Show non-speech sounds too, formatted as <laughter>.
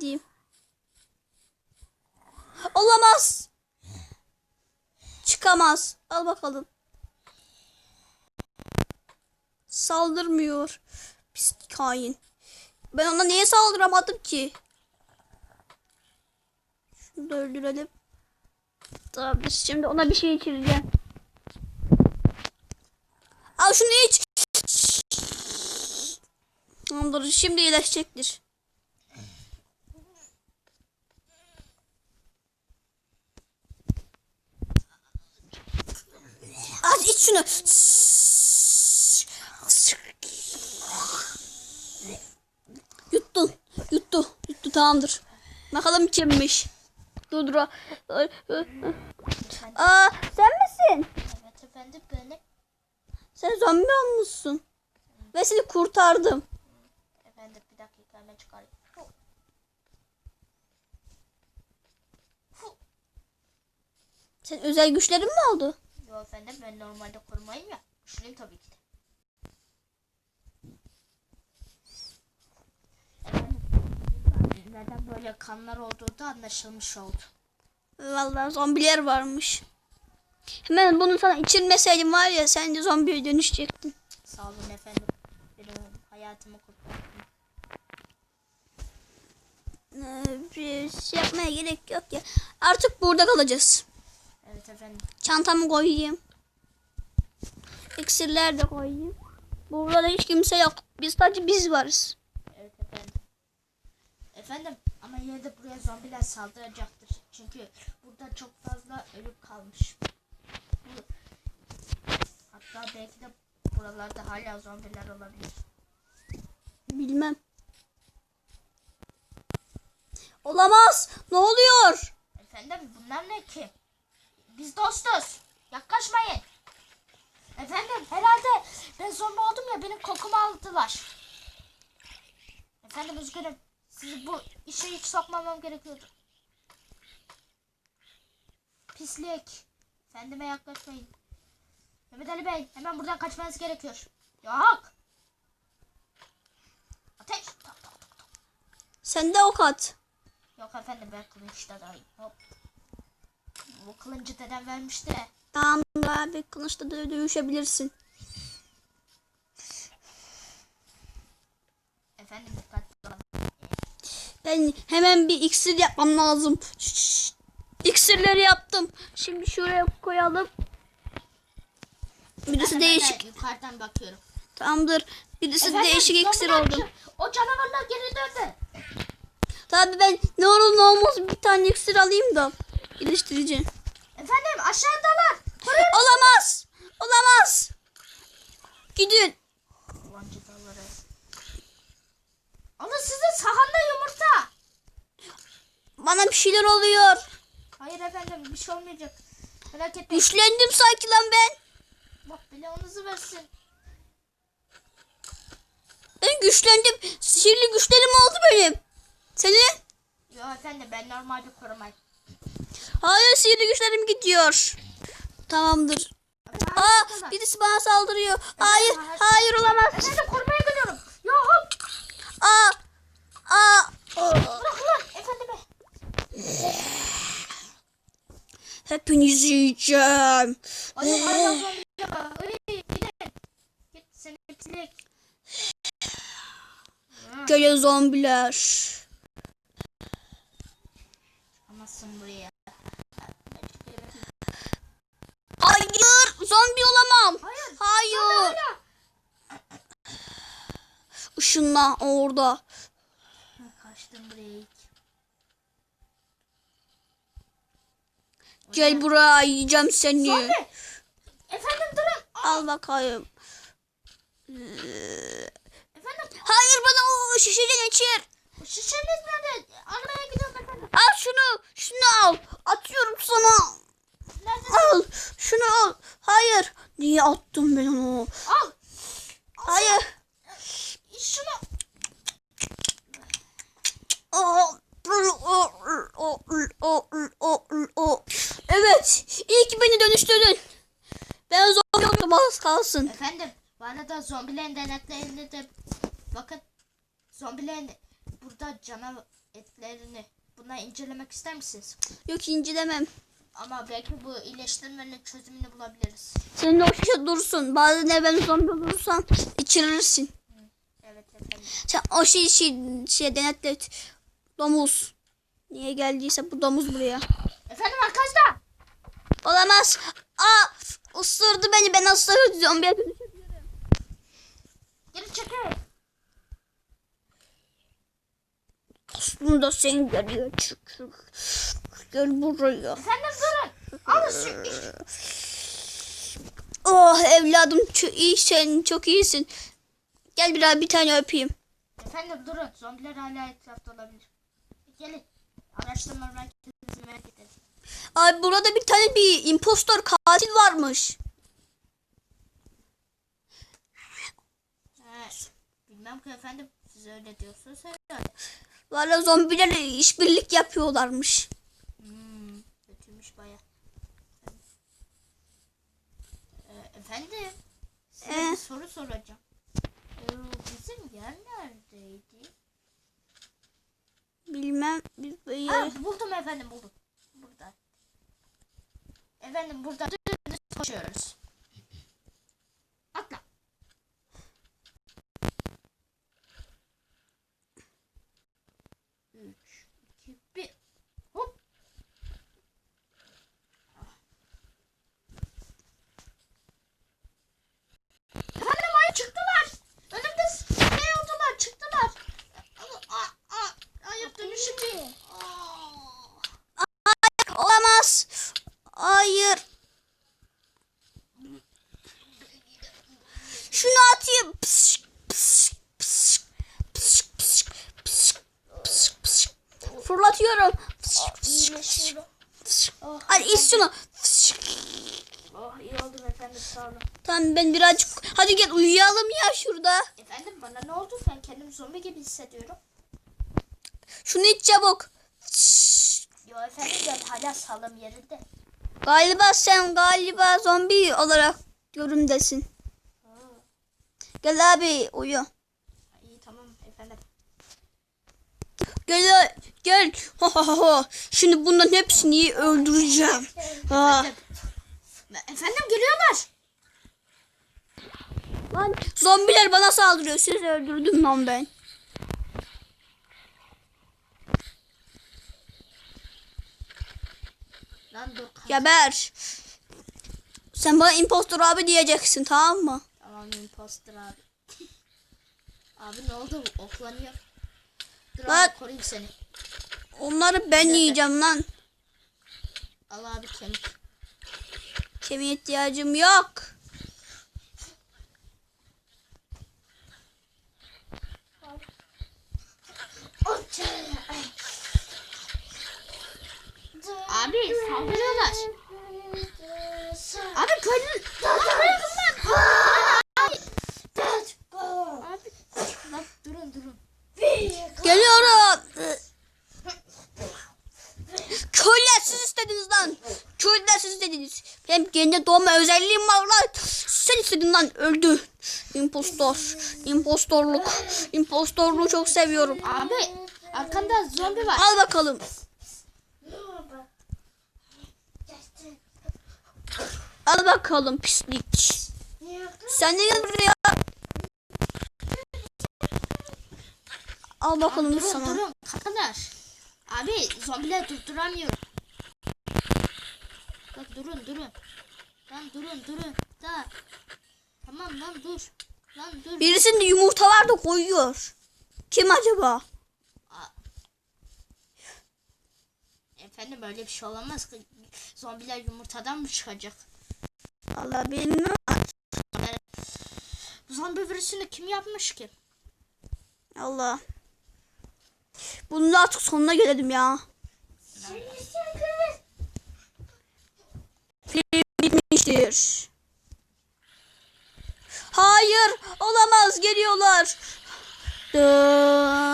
gideyim. Olamaz. Çıkamaz. Al bakalım. Saldırmıyor. Pis kain. Ben ona niye saldıramadım ki? Şunu da öldürelim. Tamam biz şimdi ona bir şey içireceğim. Al şunu iç. Tamamdır şimdi iyileşecektir. Al iç şunu. Yuttun. Yuttu. Yuttu tamamdır. Bakalım kimmiş. Dur dur. Aa sen misin? Evet efendim benim. Sen zombi olmuşsun. Ve seni kurtardım. Efendim bir dakika hemen çıkarayım. Senin özel güçlerin mi oldu? Yo efendim ben normalde korumayım ya. Güçlüyüm tabii ki de. Neden böyle kanlar olduğu da anlaşılmış oldu. Vallahi zombiler varmış. Hemen bunu sana içirmeseydim var ya sen de zombiye dönüşecektin. Sağ olun efendim. Benim hayatımı kurtardınız. Ee, bir şey yapmaya gerek yok ya. Artık burada kalacağız. Efendim. Çantamı koyayım. İksirler de koyayım. Burada da hiç kimse yok. Biz sadece biz varız. Evet efendim. Efendim ama yine de buraya zombiler saldıracaktır. Çünkü burada çok fazla ölüp kalmış. Hatta belki de buralarda hala zombiler olabilir. Bilmem. Olamaz. Ne oluyor? Efendim bunlar ne ki? Biz dostuz. Yaklaşmayın. Efendim herhalde ben zombi oldum ya benim kokumu aldılar. Efendim üzgünüm. Sizi bu işe hiç sokmamam gerekiyordu. Pislik. Efendime yaklaşmayın. Mehmet Ali Bey hemen buradan kaçmanız gerekiyor. Yok. Ateş. Sen de ok at. Yok efendim ben kılıçta dayım. Hop. Bu kılıncı dedem vermişti. Tamam abi kılıçta da dövüşebilirsin. Efendim dikkatli olun. Ben hemen bir iksir yapmam lazım. Şşş. İksirleri yaptım. Şimdi şuraya koyalım. Birisi Ben de değişik. yukarıdan bakıyorum. Tamamdır. Birisi Efendim, değişik iksir oldu. O canavarlar geri döndü. Tabii ben ne olur ne olmaz bir tane iksir alayım da iyileştireceğim. Efendim aşağıdalar. Koruyun. Olamaz. Olamaz. Gidin. Ama sizin sahanda yumurta. Bana bir şeyler oluyor. Hayır efendim bir şey olmayacak. Merak etmeyin. Güçlendim sanki lan ben. Bak bloğunuzu versin. Ben güçlendim. Sihirli güçlerim oldu benim. Senin? Yok efendim ben normalde korumayım. Hayır sihirli güçlerim gidiyor. Tamamdır. Aa birisi bana saldırıyor. Hayır hayır olamaz. Efendim korumaya gidiyorum. Ya hop. Aa aa. Bırak lan efendime. Hepinizi yiyeceğim. Ay. Gelin zombiler. Amazsın buraya. Hayır olamam. Hayır. Hayır. Işınla orada. Kaçtım buraya. Gel buraya yiyeceğim seni. Zombi. Efendim durun. Al bakayım. Efendim Hayır bana o şişeden içir. şişeniz nerede? Arabaya gidiyorum efendim. Al şunu. Şunu al. Atıyorum sana. Nerede? Al. Şunu al. Niye attım ben onu? Al. Hayır. Şunu. Evet. İyi ki beni dönüştürdün. Ben zombi oldum az kalsın. Efendim bu arada zombilerin denetlerinde de bakın zombilerin burada canavar etlerini bunları incelemek ister misiniz? Yok incelemem. Ama belki bu iyileştirmenin çözümünü bulabiliriz. Senin o şişe dursun. Bazen de ben zombi olursan içirirsin. Evet efendim. Sen o şey şey, şey denetle. Domuz. Niye geldiyse bu domuz buraya. Efendim arkadaşlar. Olamaz. Aa ısırdı beni. Ben ısırdı zombiye dönüşebilirim. Geri çekil. Aslında sen geliyor çünkü. Gel buraya. Efendim durun. Alın şu iş. Oh evladım çok iyisin. Çok iyisin. Gel biraz bir tane öpeyim. Efendim durun. Zombiler hala etrafta olabilir. Gelin. Araştırma merkezine gidelim. Abi burada bir tane bir impostor katil varmış. Bilmem ki efendim. Siz öyle diyorsunuz herhalde. Valla zombilerle işbirlik yapıyorlarmış. Kötüymüş baya. Ee, efendim, size Ee? bir soru soracağım. Ee, bizim yer neredeydi? Bilmem. Bir Ha, yere- buldum efendim buldum. Burada. Efendim burada dümdüz koşuyoruz. Fırlatıyorum. Oh, Hadi iç şunu. Oh iyi oldum efendim sağ olun. Tamam ben birazcık... Hadi gel uyuyalım ya şurada. Efendim bana ne oldu? Ben kendimi zombi gibi hissediyorum. Şunu iç çabuk. Yo efendim ben hala sağlam yerinde. Galiba sen galiba zombi olarak göründesin. Gel abi uyu. İyi tamam efendim. Gel gel. Ha ha ha. Şimdi bunların hepsini öldüreceğim. Ha. Efendim geliyorlar. Lan zombiler bana saldırıyor. Siz öldürdüm lan ben. Lan dur. Geber. Sen bana impostor abi diyeceksin tamam mı? Tamam imposter abi. <laughs> abi ne oldu? Oklanıyor. Dur Lan. abi koruyayım seni. Onları ben yiyeceğim lan. Al abi kemik. Kemiğe ihtiyacım yok. Abi saldırıyorlar. Abi köylü. Abi. Lan durun durun. Geliyorum. Köylüler siz istediniz lan. Köylüler siz istediniz. Benim kendi doğma özelliğim var lan. Sen istedin lan öldü. Impostor. Impostorluk. Impostorluğu çok seviyorum. Abi arkanda zombi var. Al bakalım. Al bakalım pislik. Sen ne buraya? Al bakalım durun sana. durun kankalar. Abi zombileri durduramıyorum. Durun durun. Lan durun durun. Da. Tamam lan dur. Lan dur. Birisinde yumurta var da koyuyor. Kim acaba? Efendim öyle bir şey olamaz ki. Zombiler yumurtadan mı çıkacak? Allah bilmiyorum. Bu zombi virüsünü kim yapmış ki? Allah. Bunun artık sonuna gelelim ya. Olamaz geliyorlar. Dön.